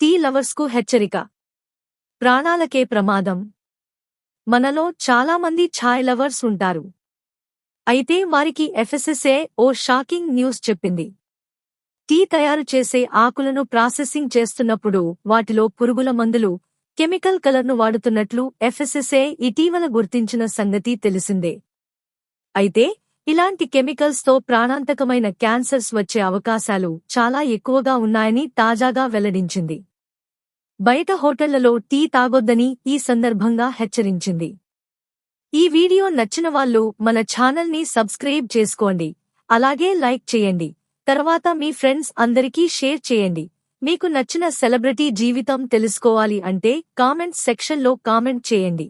Tea లవర్స్కు హెచ్చరిక. ప్రాణాలకే ప్రమాదం. మనలో చాలామంది ఛాయ్ లవర్స్ ఉంటారు. అయితే వారికి ఎఫ్ఎస్ఎస్ఏ ఓ షాకింగ్ న్యూస్ చెప్పింది. టీ తయారు చేసే ఆకులను ప్రాసెసింగ్ చేస్తున్నప్పుడు వాటిలో పురుగుల మందులు కెమికల్ కలర్ను వాడుతున్నట్లు ఎఫ్ఎస్ఎస్ఏ ఇటీవల గుర్తించిన సంగతి తెలిసిందే. అయితే ఇలాంటి కెమికల్స్తో ప్రాణాంతకమైన క్యాన్సర్స్ వచ్చే అవకాశాలు చాలా ఎక్కువగా ఉన్నాయని తాజాగా వెల్లడించింది. బయట హోటళ్ళలో టీ తాగొద్దని ఈ సందర్భంగా హెచ్చరించింది. ఈ వీడియో నచ్చిన వాళ్ళు మన ఛానల్ని సబ్స్క్రైబ్ చేసుకోండి. అలాగే లైక్ చేయండి. తర్వాత మీ ఫ్రెండ్స్ అందరికీ షేర్ చేయండి. మీకు నచ్చిన సెలబ్రిటీ జీవితం తెలుసుకోవాలి అంటే కామెంట్ సెక్షన్లో కామెంట్ చేయండి.